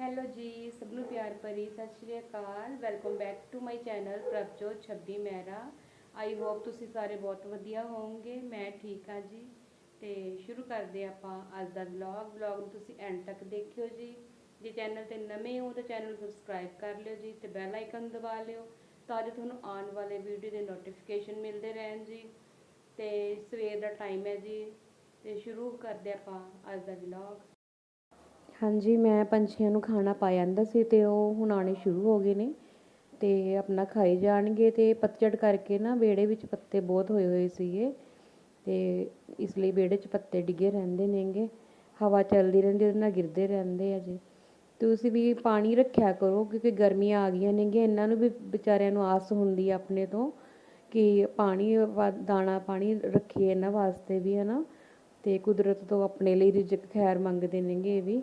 Hello ਜੀ ਸਭ ਨੂੰ ਪਿਆਰ ਭਰੀ ਸਤਿ ਸ਼੍ਰੀ ਅਕਾਲ। Welcome back to my channel Prabhjot 26 Mehra I hope ਤੁਸੀਂ ਸਾਰੇ ਬਹੁਤ ਵਧੀਆ ਹੋਵੋਗੇ, ਮੈਂ ਠੀਕ ਹਾਂ ਜੀ। ਤੇ ਸ਼ੁਰੂ ਕਰਦੇ ਆਪਾਂ ਅੱਜ ਦਾ ਵਲੌਗ ਵਲੌਗ ਨੂੰ ਤੁਸੀਂ ਐਂਡ ਤੱਕ ਦੇਖਿਓ ਜੀ। ਜੇ ਚੈਨਲ ਤੇ ਨਵੇਂ ਹੋ ਤਾਂ ਚੈਨਲ ਸਬਸਕ੍ਰਾਈਬ ਕਰ ਲਿਓ ਜੀ ਤੇ ਬੈਲ ਆਈਕਨ ਦਬਾ ਲਿਓ ਤਾਂ ਜੋ ਤੁਹਾਨੂੰ ਆਉਣ ਵਾਲੇ ਵੀਡੀਓ ਦੇ ਨੋਟੀਫਿਕੇਸ਼ਨ ਮਿਲਦੇ ਰਹਿਣ ਜੀ। ਤੇ ਸਵੇਰ ਦਾ ਟਾਈਮ ਹੈ ਜੀ। ਤੇ ਸ਼ੁਰੂ ਕਰਦੇ ਆਪਾਂ ਅੱਜ ਦਾ ਵਲੌਗ ਹਾਂਜੀ, ਮੈਂ ਪੰਛੀਆਂ ਨੂੰ ਖਾਣਾ ਪਾ ਜਾਂਦਾ ਸੀ ਅਤੇ ਉਹ ਹੁਣ ਆਉਣੇ ਸ਼ੁਰੂ ਹੋ ਗਏ ਨੇ ਅਤੇ ਆਪਣਾ ਖਾਈ ਜਾਣਗੇ ਅਤੇ ਪਤਝੜ ਕਰਕੇ ਨਾ ਵਿਹੜੇ ਵਿੱਚ ਪੱਤੇ ਬਹੁਤ ਹੋਏ ਹੋਏ ਸੀਗੇ ਅਤੇ ਇਸ ਲਈ ਵਿਹੜੇ 'ਚ ਪੱਤੇ ਡਿੱਗੇ ਰਹਿੰਦੇ ਨੇਗੇ ਹਵਾ ਚੱਲਦੀ ਰਹਿੰਦੀ, ਉਹਦੇ ਨਾਲ ਗਿਰਦੇ ਰਹਿੰਦੇ ਆ ਜੀ। ਤੁਸੀਂ ਵੀ ਪਾਣੀ ਰੱਖਿਆ ਕਰੋ ਕਿਉਂਕਿ ਗਰਮੀਆਂ ਆ ਗਈਆਂ ਨੇਗੀਆਂ ਇਹਨਾਂ ਨੂੰ ਵੀ ਵਿਚਾਰਿਆਂ ਨੂੰ ਆਸ ਹੁੰਦੀ ਆ ਆਪਣੇ ਤੋਂ ਕਿ ਪਾਣੀ ਵਾ- ਦਾਣਾ ਪਾਣੀ ਰੱਖੀਏ ਇਹਨਾਂ ਵਾਸਤੇ ਵੀ ਹੈ ਨਾ ਅਤੇ ਕੁਦਰਤ ਤੋਂ ਆਪਣੇ ਲਈ ਰਿਜ਼ਕ ਖੈਰ ਮੰਗਦੇ ਨੇਗੇ ਇਹ ਵੀ।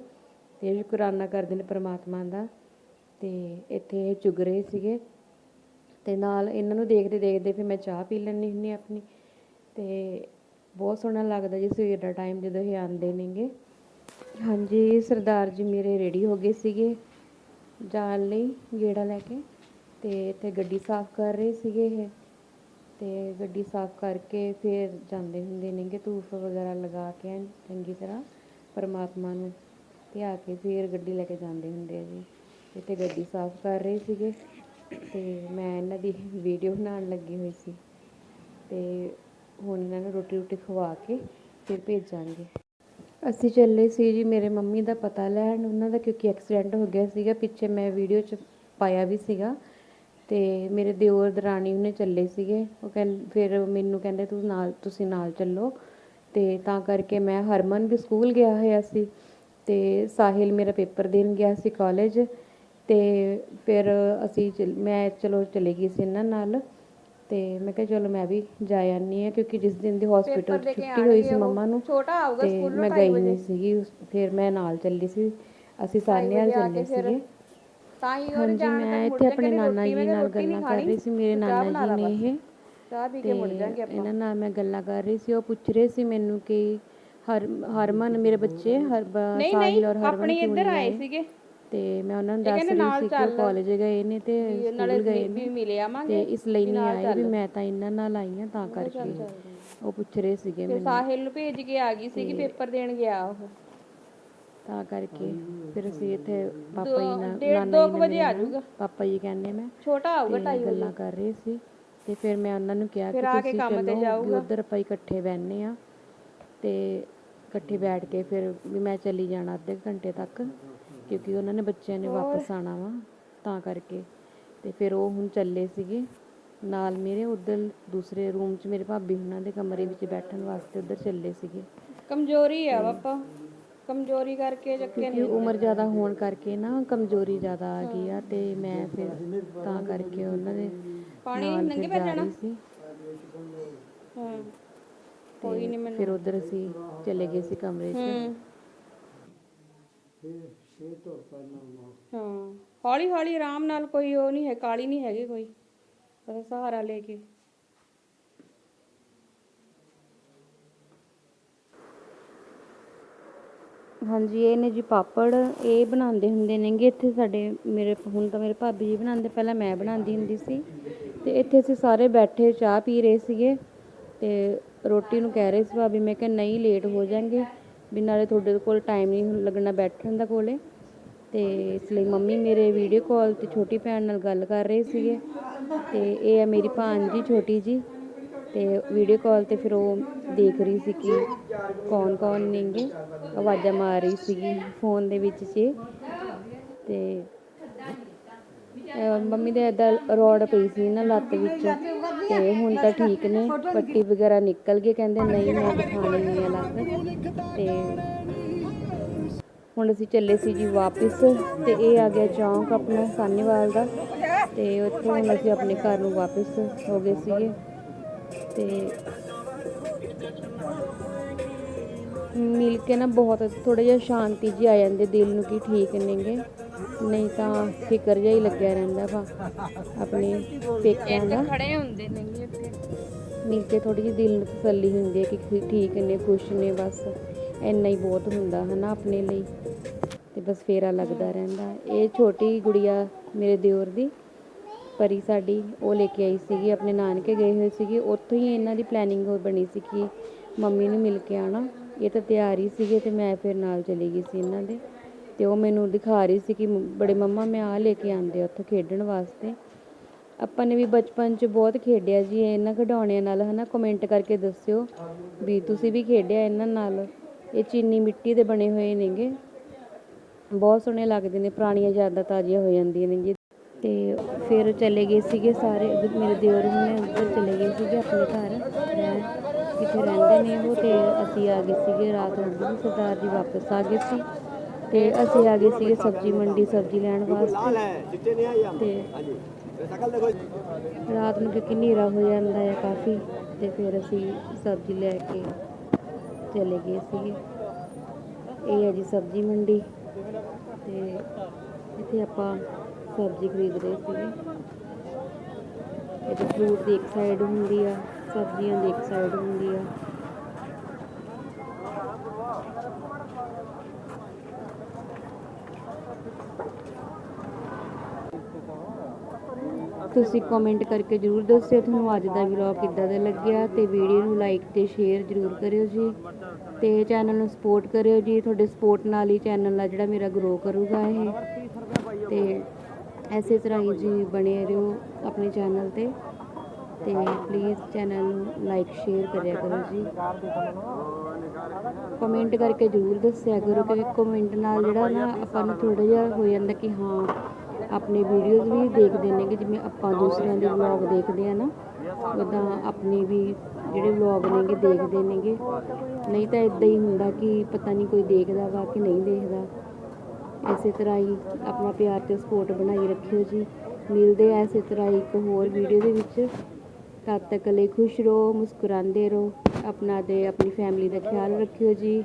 ਤੇ ਸ਼ੁਕਰਾਨਾ ਕਰਦੇ ਨੇ ਪ੍ਰਮਾਤਮਾ ਦਾ। ਤੇ ਇੱਥੇ ਇਹ ਚੁਗ ਰਹੇ ਸੀਗੇ। ਤੇ ਨਾਲ ਇਹਨਾਂ ਨੂੰ ਦੇਖਦੇ ਦੇਖਦੇ ਫਿਰ ਮੈਂ ਚਾਹ ਪੀ ਲੈਂਦੀ ਹੁੰਦੀ ਆਪਣੀ। ਤੇ ਬਹੁਤ ਸੋਹਣਾ ਲੱਗਦਾ ਜੀ ਸਵੇਰ ਦਾ ਟਾਈਮ ਜਦੋਂ ਇਹ ਆਉਂਦੇ ਨੇਗੇ। ਹਾਂਜੀ, ਸਰਦਾਰ ਜੀ ਮੇਰੇ ਰੈਡੀ ਹੋ ਗਏ ਸੀਗੇ ਜਾਣ ਲਈ ਗੇੜਾ ਲੈ ਕੇ। ਤੇ ਇੱਥੇ ਗੱਡੀ ਸਾਫ਼ ਕਰ ਰਹੇ ਸੀਗੇ ਇਹ। ਤੇ ਗੱਡੀ ਸਾਫ਼ ਕਰਕੇ ਫਿਰ ਜਾਂਦੇ ਹੁੰਦੇ ਨੇਗੇ ਧੂਫ ਵਗੈਰਾ ਲਗਾ ਕੇ ਚੰਗੀ ਤਰ੍ਹਾਂ ਪਰਮਾਤਮਾ ਨੂੰ। ਧਿਆ ਕੇ ਫਿਰ ਗੱਡੀ ਲੈ ਕੇ ਜਾਂਦੇ ਹੁੰਦੇ ਆ ਜੀ। ਇੱਥੇ ਗੱਡੀ ਸਾਫ਼ ਕਰ ਰਹੇ ਸੀਗੇ ਤੇ ਮੈਂ ਇਹਨਾਂ ਦੀ ਵੀਡੀਓ ਬਣਾਉਣ ਲੱਗੀ ਹੋਈ ਸੀ। ਤੇ ਹੁਣ ਇਹਨਾਂ ਨੂੰ ਰੋਟੀ ਰੋਟੀ ਖਵਾ ਕੇ ਫਿਰ ਭੇਜਾਂਗੇ। ਅਸੀਂ ਚੱਲੇ ਸੀ ਜੀ, ਮੇਰੇ ਮੰਮੀ ਦਾ ਪਤਾ ਲੈਣ। ਉਹਨਾਂ ਦਾ ਕਿਉਂਕਿ ਐਕਸੀਡੈਂਟ ਹੋ ਗਿਆ ਸੀਗਾ, ਪਿੱਛੇ ਮੈਂ ਵੀਡੀਓ 'ਚ ਪਾਇਆ ਵੀ ਸੀਗਾ। ਤੇ ਮੇਰੇ ਦਿਓਰ ਦਰਾਣੀ ਉਹਨੇ ਚੱਲੇ ਸੀਗੇ। ਉਹ ਕਹਿੰ, ਫਿਰ ਮੈਨੂੰ ਕਹਿੰਦੇ, ਤੂੰ ਨਾਲ, ਤੁਸੀਂ ਨਾਲ ਚੱਲੋ। ਤੇ ਤਾਂ ਕਰਕੇ ਮੈਂ ਹਰਮਨ ਵੀ ਸਕੂਲ ਗਿਆ ਹੋਇਆ ਸੀ। ਤੇ ਸਾਹਿਲ ਮੇਰਾ ਪੇਪਰ ਦੇਣ ਗਿਆ ਸੀ ਕਾਲਜ ਤੇ ਫਿਰ ਅਸੀਂ ਚੱਲ- ਮੈਂ ਚਲੋ ਚਲੇ ਗਈ ਸੀ ਇਹਨਾਂ ਨਾਲ ਤੇ ਮੈਂ ਕਿਹਾ ਚਲੋ ਮੈਂ ਵੀ ਜਾ ਆਨੀ ਆ ਕਿਉਂਕਿ ਜਿਸ ਦਿਨ ਦੀ ਹਸਪੀਟਲ ਛੁੱਟੀ ਹੋਈ ਸੀ ਮੰਮਾ ਨੂੰ ਛੋਟਾ ਆਊਗਾ ਸਕੂਲੋਂ ਮੈਂ ਢਾਈ ਗਈ ਨਹੀਂ ਸੀਗੀ ਉਸ- ਫਿਰ ਮੈਂ ਨਾਲ ਚੱਲੀ ਸੀ ਅਸੀਂ ਸਾਨੇਹਾਲ ਵਜੇ ਆ ਚੱਲੇ ਫਿਰ ਸੀਗੇ। ਤਾਂ ਹੀ ਉਹ ਹਾਂਜੀ ਜਾਣ ਮੈਂ ਤੱਕ ਮੁੜ ਇੱਥੇ ਆਪਣੇ ਨਾਨਾ ਰੋਟੀ ਜੀ ਮੈਂ ਨਾਲ ਰੋਟੀ ਨਹੀਂ ਗੱਲਾਂ ਕਰ ਖਾਣੀ ਰਹੀ ਸੀ ਮੇਰੇ ਚਾਹ ਨਾਨਾ ਲਾ ਜੀ ਨੇ ਬਸ। ਇਹ ਚਾਹ ਪੀ ਕੇ ਮੁੜ ਜਾਾਂਗੇ ਆਪਾਂ। ਇਹਨਾਂ ਨਾਲ ਮੈਂ ਗੱਲਾਂ ਕਰ ਰਹੀ ਸੀ ਉਹ ਪੁੱਛ ਰਹੇ ਸੀ ਮੈਨੂੰ ਕਿ ਹਰ ਹਰਮਨ ਮੇਰੇ ਬੱਚੇ ਹਰ ਸਾਹਿਲ ਔਰ ਹਰਮਨ ਆਪਣੀ ਇੱਧਰ ਆਏ ਸੀਗੇ। ਤੇ ਮੈਂ ਉਹਨਾਂ ਨੂੰ ਦੱਸ ਰਹੀ ਸੀ ਕਿ। ਕਾਲਜ ਗਏ ਨੇ ਤੇ ਵੀ ਨਾਲੇ ਸਕੂਲ ਗਏ ਵੀ ਨੇ। ਮਿਲੇ ਤੇ ਆਵਾਂਗੇ ਇਸ ਲਈ ਨਹੀਂ ਆਏ ਵੀ ਮੈਂ ਤਾਂ ਇਹਨਾਂ ਨਾਲ ਆਈ ਹਾਂ ਤਾਂ ਕਰਕੇ ਉਹ ਪੁੱਛ ਰਹੇ ਸੀਗੇ ਮੈਨੂੰ। ਸਾਹਿਲ ਨੂੰ ਭੇਜ ਕੇ ਆ ਗਈ ਸੀਗੀ ਪੇਪਰ ਦੇਣ ਗਿਆ ਉਹ। ਤਾਂ ਕਰਕੇ ਫਿਰ ਅਸੀਂ ਇੱਥੇ ਪਾਪਾ ਜੀ ਨਾਲ ਨਾਨਾ ਦੋ ਜੀ ਕੁ ਨਾਲ ਵਜੇ ਆ ਮਿਲੇ ਜਾਊਗਾ। ਪਾਪਾ ਜੀ ਕਹਿੰਦੇ ਮੈਂ ਛੋਟਾ ਆਊਗਾ ਤੇ ਢਾਈ ਵਜੇ। ਗੱਲਾਂ ਕਰ ਰਹੇ ਸੀ। ਤੇ ਫਿਰ ਮੈਂ ਉਹਨਾਂ ਨੂੰ ਕਿਹਾ ਕਿ ਤੁਸੀਂ ਤੇ ਚੱਲੋ ਵੀ। ਉਧਰ ਆਪਾਂ ਇਕੱਠੇ ਬਹਿੰਦੇ ਆ ਤੇ ਇਕੱਠੇ ਬੈਠ ਕੇ ਫਿਰ ਵੀ ਮੈਂ ਚੱਲੀ ਜਾਣਾ ਅੱਧੇ ਘੰਟੇ ਤੱਕ ਕਿਉਂਕਿ ਉਹਨਾਂ ਨੇ ਬੱਚਿਆਂ ਨੇ ਵਾਪਸ ਆਣਾ ਵਾ ਤਾਂ ਕਰਕੇ। ਤੇ ਫਿਰ ਉਹ ਹੁਣ ਚੱਲੇ ਸੀਗੇ। ਨਾਲ ਮੇਰੇ ਉਧਰ ਦੂਸਰੇ ਰੂਮ 'ਚ ਮੇਰੇ ਭਾਬੀ ਉਹਨਾਂ ਦੇ ਕਮਰੇ ਵਿੱਚ ਬੈਠਣ ਵਾਸਤੇ ਉਧਰ ਚੱਲੇ ਸੀਗੇ। ਕਮਜ਼ੋਰੀ ਆ ਪਾਪਾ। ਕਮਜ਼ੋਰੀ ਕਰਕੇ ਚੱਕੇ ਕਿਉਂਕਿ ਉਮਰ ਜ਼ਿਆਦਾ ਹੋਣ ਕਰਕੇ ਨਾ ਕਮਜ਼ੋਰੀ ਜ਼ਿਆਦਾ ਆ ਗਈ ਆ ਤੇ ਮੈਂ ਫਿਰ ਤਾਂ ਕਰਕੇ ਉਹਨਾਂ ਦੇ ਪਾਣੀ ਨਾਲ ਨੰਗੇ ਫਿਰ ਪੈ ਜਾ ਜਾਣਾ? ਰਹੀ ਸੀ। ਹਾਂ। ਕੋਈ ਨਹੀਂ ਮੈਨੂੰ ਫਿਰ ਉਧਰ ਅਸੀਂ ਚਲੇ ਗਏ ਸੀ ਕਮਰੇ 'ਚ। ਹੂੰ। ਹਾਂ ਹੌਲੀ ਹੌਲੀ ਆਰਾਮ ਨਾਲ ਕੋਈ ਉਹ ਨਹੀਂ ਹੈ ਕਾਲੀ ਨਹੀਂ ਹੈਗੀ ਕੋਈ। ਬਸ ਸਹਾਰਾ ਲੈ ਕੇ। ਹਾਂਜੀ ਇਹ ਨੇ ਜੀ ਪਾਪੜ ਇਹ ਬਣਾਉਂਦੇ ਹੁੰਦੇ ਨੇਗੇ। ਇੱਥੇ ਸਾਡੇ ਮੇਰੇ ਹੁਣ ਤਾਂ ਮੇਰੇ ਭਾਬੀ ਜੀ ਬਣਾਉਂਦੇ ਪਹਿਲਾਂ ਮੈਂ ਬਣਾਉਂਦੀ ਹੁੰਦੀ ਸੀ। ਤੇ ਇੱਥੇ ਅਸੀਂ ਸਾਰੇ ਬੈਠੇ ਚਾਹ ਪੀ ਰਹੇ ਸੀਗੇ। ਤੇ ਰੋਟੀ ਨੂੰ ਕਹਿ ਰਹੇ ਸੀ ਭਾਬੀ, ਮੈਂ ਕਿਹਾ ਨਹੀਂ ਲੇਟ ਹੋ ਜਾਣਗੇ। ਵੀ ਨਾਲੇ ਤੁਹਾਡੇ ਕੋਲ ਟਾਈਮ ਨਹੀਂ ਲੱਗਣਾ ਬੈਠਣ ਦਾ ਕੋਲੇ। ਤੇ ਇਸ ਲਈ ਮੰਮੀ ਮੇਰੇ ਵੀਡੀਓ ਕਾਲ ਤੇ ਛੋਟੀ ਭੈਣ ਨਾਲ ਗੱਲ ਕਰ ਰਹੇ ਸੀਗੇ। ਤੇ ਇਹ ਹੈ ਮੇਰੀ ਭਾਣਜੀ ਛੋਟੀ ਜੀ। ਤੇ ਵੀਡੀਓ ਕਾਲ ਤੇ ਫਿਰ ਉਹ ਦੇਖ ਰਹੀ ਸੀ ਕਿ ਕੌਣ ਕੌਣ ਨੇਗੇ। ਆਵਾਜ਼ਾਂ ਮਾਰ ਰਹੀ ਸੀਗੀ ਫੋਨ ਦੇ ਵਿੱਚ ਸੀ ਤੇ ਮੰਮੀ ਦੇ ਏਦਾਂ ਰੋਡ ਪਈ ਸੀ ਨਾ ਲੱਤ ਵਿੱਚ। ਤੇ ਹੁਣ ਤਾਂ ਠੀਕ ਨੇ, ਪੱਟੀ ਵਗੈਰਾ ਨਿਕਲ ਗਈ, ਕਹਿੰਦੇ ਨਹੀਂ, ਮੈਂ ਦਿਖਾਣੀ ਨਹੀਂ ਆ ਲੱਤ ਤੇ ਹੁਣ ਅਸੀਂ ਚੱਲੇ ਸੀ ਜੀ ਵਾਪਿਸ, ਤੇ ਇਹ ਆ ਗਿਆ ਚੌਂਕ ਆਪਣਾ ਸਾਨੀਵਾਲ ਦਾ। ਤੇ ਉੱਥੋਂ ਹੁਣ ਅਸੀਂ ਆਪਣੇ ਘਰ ਨੂੰ ਵਾਪਿਸ ਹੋ ਗਏ ਸੀਗੇ। ਤੇ ਮਿਲ ਕੇ ਨਾ ਬਹੁਤ ਥੋੜਾ ਜਿਹਾ ਸ਼ਾਂਤੀ ਜੀ ਆ ਜਾਂਦੀ ਦਿਲ ਨੂੰ ਕਿ ਠੀਕ ਨੇਗੇ। ਨਹੀਂ ਤਾਂ ਫਿਕਰ ਜਿਹਾ ਹੀ ਲੱਗਿਆ ਰਹਿੰਦਾ ਵਾ ਆਪਣੇ ਪੇਕਿਆਂ ਦਾ। ਖੜੇ ਹੁੰਦੇ ਨੇਗੇ ਇੱਥੇ ਮਿਲ ਕੇ ਥੋੜੀ ਜਿਹੀ ਦਿਲ ਨੂੰ ਤਸੱਲੀ ਹੁੰਦੀ ਹੈ ਕਿ ਠੀਕ ਨੇ ਖੁਸ਼ ਨੇ ਬਸ ਇੰਨਾ ਹੀ ਬਹੁਤ ਹੁੰਦਾ ਹਨਾ ਆਪਣੇ ਲਈ। ਤੇ ਬਸ ਫੇਰਾ ਲੱਗਦਾ ਰਹਿੰਦਾ। ਇਹ ਛੋਟੀ ਗੁੜੀਆ ਮੇਰੇ ਦਿਓਰ ਦੀ ਪਰੀ ਸਾਡੀ ਉਹ ਲੈ ਕੇ ਆਈ ਸੀਗੀ ਆਪਣੇ ਨਾਨਕੇ ਗਏ ਹੋਏ ਸੀਗੇ। ਉੱਥੋਂ ਹੀ ਇਹਨਾਂ ਦੀ ਪਲੈਨਿੰਗ ਹੋ ਬਣੀ ਸੀ ਕਿ ਮੰਮੀ ਨੂੰ ਮਿਲ ਕੇ ਆਣਾ ਇਹ ਤਾਂ ਤਿਆਰ ਹੀ ਸੀਗੇ ਤੇ ਮੈਂ ਫਿਰ ਨਾਲ ਚਲੀ ਗਈ ਸੀ ਇਹਨਾਂ ਦੇ। ਤੇ ਉਹ ਮੈਨੂੰ ਦਿਖਾ ਰਹੀ ਸੀ ਕਿ ਬੜੇ ਮੰਮਾ ਮੈਂ ਆ ਲੈ ਕੇ ਆਂਦੇ ਉੱਥੋਂ ਖੇਡਣ ਵਾਸਤੇ। ਆਪਾਂ ਨੇ ਵੀ ਬਚਪਨ 'ਚ ਬਹੁਤ ਖੇਡਿਆ ਜੀ ਇਹਨਾਂ ਖਿਡੌਣਿਆਂ ਨਾਲ ਹਨਾ ਕਮੈਂਟ ਕਰਕੇ ਦੱਸਿਓ ਵੀ ਤੁਸੀਂ ਵੀ ਖੇਡਿਆ ਇਹਨਾਂ ਨਾਲ। ਇਹ ਚੀਨੀ ਮਿੱਟੀ ਦੇ ਬਣੇ ਹੋਏ ਨੇਗੇ। ਬਹੁਤ ਸੋਹਣੇ ਲੱਗਦੇ ਨੇ, ਪੁਰਾਣੀਆਂ ਯਾਦਾਂ ਤਾਜ਼ੀਆਂ ਹੋ ਜਾਂਦੀਆਂ ਨੇ ਜੀ ਤੇ ਫਿਰ ਚਲੇ ਗਏ ਸੀਗੇ ਸਾਰੇ, ਮੇਰੇ ਦਿਓਰ ਹੁਣੇ ਉੱਧਰ ਚਲੇ ਗਏ ਘਰ ਰਹਿੰਦੇ ਨੇ ਉਹ ਤੇ ਅਸੀਂ ਆ ਗਏ ਸੀਗੇ, ਰਾਤ ਨੂੰ ਵੀ ਸਰਦਾਰ ਜੀ ਵਾਪਸ ਆ ਗਏ ਸੀ। ਤੇ ਅਸੀਂ ਆ ਗਏ ਸੀਗੇ ਸਬਜ਼ੀ ਮੰਡੀ, ਸਬਜ਼ੀ ਲੈਣ ਵਾਸਤੇ। ਤੇ ਰਾਤ ਨੂੰ ਕਿਉਂਕਿ ਹਨੇਰਾ ਹੋ ਜਾਂਦਾ ਹੈ ਕਾਫੀ, ਤੇ ਫਿਰ ਅਸੀਂ ਸਬਜ਼ੀ ਲੈ ਕੇ ਚਲੇ ਗਏ ਸੀਗੇ। ਇਹ ਹੈ ਜੀ ਸਬਜ਼ੀ ਮੰਡੀ। ਤੇ ਇੱਥੇ ਆਪਾਂ ਸਬਜ਼ੀ ਖਰੀਦ ਰਹੇ ਸੀਗੇ। ਇਹ ਫਰੂਟ ਦੀ ਇੱਕ ਸਾਈਡ ਹੁੰਦੀ ਆ। ਸਬਜ਼ੀਆਂ ਦੀ ਇੱਕ ਸਾਈਡ ਹੁੰਦੀ ਆ। ਤੁਸੀਂ ਕਮੈਂਟ ਕਰਕੇ ਜਰੂਰ ਦੱਸਿਓ, ਤੁਹਾਨੂੰ ਅੱਜ ਦਾ ਵਲੌਗ ਕਿੱਦਾਂ ਦਾ ਲੱਗਿਆ ਤੇ ਵੀਡੀਓ ਨੂੰ ਲਾਈਕ ਤੇ ਸ਼ੇਅਰ ਜਰੂਰ ਕਰਿਓ ਜੀ ਤੇ ਚੈਨਲ ਨੂੰ ਸਪੋਰਟ ਕਰਿਓ ਜੀ, ਤੁਹਾਡੇ ਸਪੋਰਟ ਨਾਲ ਹੀ ਚੈਨਲ ਆ ਜਿਹੜਾ ਮੇਰਾ ਗਰੋ ਕਰੂਗਾ ਇਹ। ਤੇ ਐਸੇ ਤਰ੍ਹਾਂ ਹੀ ਜੀ ਬਣੇ ਰਹੋ ਆਪਣੇ ਚੈਨਲ ਤੇ। ਤੇ ਪਲੀਜ਼ ਚੈਨਲ ਨੂੰ ਲਾਈਕ ਸ਼ੇਅਰ ਕਰਿਆ ਕਰੋ ਜੀ। ਕਮੈਂਟ ਕਰਕੇ ਜਰੂਰ ਦੱਸਿਆ ਕਰੋ, ਕਿਉਂਕਿ ਕਮੈਂਟ ਨਾਲ ਜਿਹੜਾ ਨਾ ਆਪਾਂ ਨੂੰ ਥੋੜਾ ਜਿਹਾ ਹੋ ਜਾਂਦਾ ਕਿ ਹਾਂ, ਆਪਣੇ ਵੀਡੀਓਜ਼ ਵੀ ਦੇਖਦੇ ਨੇ ਕਿ ਜਿਵੇਂ ਆਪਾਂ ਦੂਸਰਿਆਂ ਦੇ ਵਲੌਗ ਦੇਖਦੇ ਆ ਨਾ ਉਦਾਂ ਆਪਣੇ ਵੀ ਜਿਹੜੇ ਵਲੌਗ ਨੇਗੇ ਦੇਖਦੇ ਨੇਗੇ। ਨਹੀਂ ਤਾਂ ਇਦਾਂ ਹੀ ਹੁੰਦਾ ਕਿ ਪਤਾ ਨਹੀਂ ਕੋਈ ਦੇਖਦਾ ਵਾ ਕਿ ਨਹੀਂ ਦੇਖਦਾ। ਇਸੇ ਤਰ੍ਹਾਂ ਹੀ ਆਪਣਾ ਪਿਆਰ ਤੇ ਸਪੋਰਟ ਬਣਾਈ ਰੱਖਿਓ ਜੀ। ਮਿਲਦੇ ਆ ਇਸੇ ਤਰ੍ਹਾਂ ਹੀ ਇੱਕ ਹੋਰ ਵੀਡੀਓ ਦੇ ਵਿੱਚ। ਤਦ ਤੱਕ ਲਈ ਖੁਸ਼ ਰਹੋ, ਮੁਸਕਰਾਉਂਦੇ ਰਹੋ। ਆਪਣਾ ਅਤੇ ਆਪਣੀ ਫੈਮਿਲੀ ਦਾ ਖਿਆਲ ਰੱਖਿਓ ਜੀ।